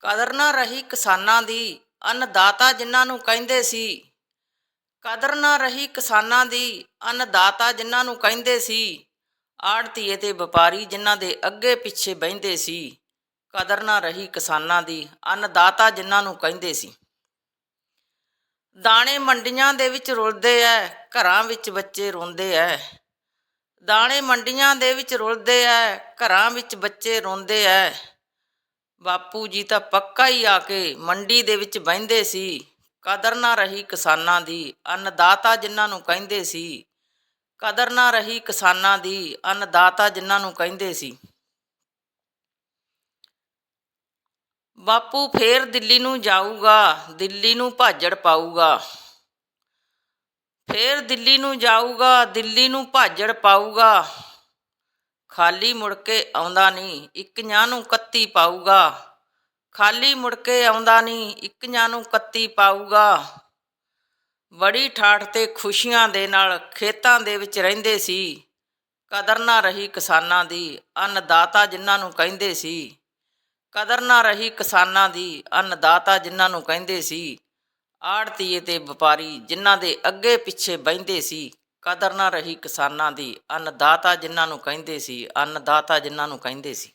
ਕਦਰ ਨਾ ਰਹੀ ਕਿਸਾਨਾਂ ਦੀ, ਅੰਨਦਾਤਾ ਜਿਨ੍ਹਾਂ ਨੂੰ ਕਹਿੰਦੇ ਸੀ। ਕਦਰ ਨਾ ਰਹੀ ਕਿਸਾਨਾਂ ਦੀ, ਅੰਨਦਾਤਾ ਜਿਨ੍ਹਾਂ ਨੂੰ ਕਹਿੰਦੇ ਸੀ। ਆੜਤੀਏ ਤੇ ਵਪਾਰੀ ਜਿਨ੍ਹਾਂ ਦੇ ਅੱਗੇ ਪਿੱਛੇ ਬਹਿੰਦੇ ਸੀ। ਕਦਰ ਨਾ ਰਹੀ ਕਿਸਾਨਾਂ ਦੀ, ਅੰਨਦਾਤਾ ਜਿਨ੍ਹਾਂ ਨੂੰ ਕਹਿੰਦੇ ਸੀ। ਦਾਣੇ ਮੰਡੀਆਂ ਦੇ ਵਿੱਚ ਰੁਲਦੇ ਐ, ਘਰਾਂ ਵਿੱਚ ਬੱਚੇ ਰੋਂਦੇ ਐ। ਦਾਣੇ ਮੰਡੀਆਂ ਦੇ ਵਿੱਚ ਰੁਲਦੇ ਐ, ਘਰਾਂ ਵਿੱਚ ਬੱਚੇ ਰੋਂਦੇ ਐ। ਬਾਪੂ ਜੀ ਤਾਂ ਪੱਕਾ ਹੀ ਆ ਕੇ ਮੰਡੀ ਦੇ ਵਿੱਚ ਬਹਿੰਦੇ ਸੀ। ਕਦਰ ਨਾ ਰਹੀ ਕਿਸਾਨਾਂ ਦੀ, ਅੰਨਦਾਤਾ ਜਿਨ੍ਹਾਂ ਨੂੰ ਕਹਿੰਦੇ ਸੀ। ਕਦਰ ਨਾ ਰਹੀ ਕਿਸਾਨਾਂ ਦੀ, ਅੰਨਦਾਤਾ ਜਿਨ੍ਹਾਂ ਨੂੰ ਕਹਿੰਦੇ ਸੀ। ਬਾਪੂ ਫੇਰ ਦਿੱਲੀ ਨੂੰ ਜਾਊਗਾ, ਦਿੱਲੀ ਨੂੰ ਭਾਜੜ ਪਾਊਗਾ। ਫੇਰ ਦਿੱਲੀ ਨੂੰ ਜਾਊਗਾ, ਦਿੱਲੀ ਨੂੰ ਭਾਜੜ ਪਾਊਗਾ। ਖਾਲੀ ਮੁੜ ਕੇ ਆਉਂਦਾ ਨਹੀਂ ਇੱਕ ਆਂ ਨੂੰ ਕੱਤੀ ਪਾਊਗਾ। ਖਾਲੀ ਮੁੜ ਕੇ ਆਉਂਦਾ ਨਹੀਂ ਇੱਕ ਆਂ ਨੂੰ ਕੱਤੀ ਪਾਊਗਾ। ਬੜੀ ਠਾਠ ਤੇ ਖੁਸ਼ੀਆਂ ਦੇ ਨਾਲ ਖੇਤਾਂ ਦੇ ਵਿੱਚ ਰਹਿੰਦੇ ਸੀ। ਕਦਰ ਨਾ ਰਹੀ ਕਿਸਾਨਾਂ ਦੀ, ਅੰਨਦਾਤਾ ਜਿਨ੍ਹਾਂ ਨੂੰ ਕਹਿੰਦੇ ਸੀ। ਕਦਰ ਨਾ ਰਹੀ ਕਿਸਾਨਾਂ ਦੀ, ਅੰਨਦਾਤਾ ਜਿਨ੍ਹਾਂ ਨੂੰ ਕਹਿੰਦੇ ਸੀ। ਆੜਤੀਏ ਤੇ ਵਪਾਰੀ ਜਿਨ੍ਹਾਂ ਦੇ ਅੱਗੇ ਪਿੱਛੇ ਬਹਿੰਦੇ ਸੀ। ਕਦਰ ਨਾ ਰਹੀ ਕਿਸਾਨਾਂ ਦੀ, ਅੰਨਦਾਤਾ ਜਿਨ੍ਹਾਂ ਨੂੰ ਕਹਿੰਦੇ ਸੀ, ਅੰਨਦਾਤਾ ਜਿਨ੍ਹਾਂ ਨੂੰ ਕਹਿੰਦੇ ਸੀ।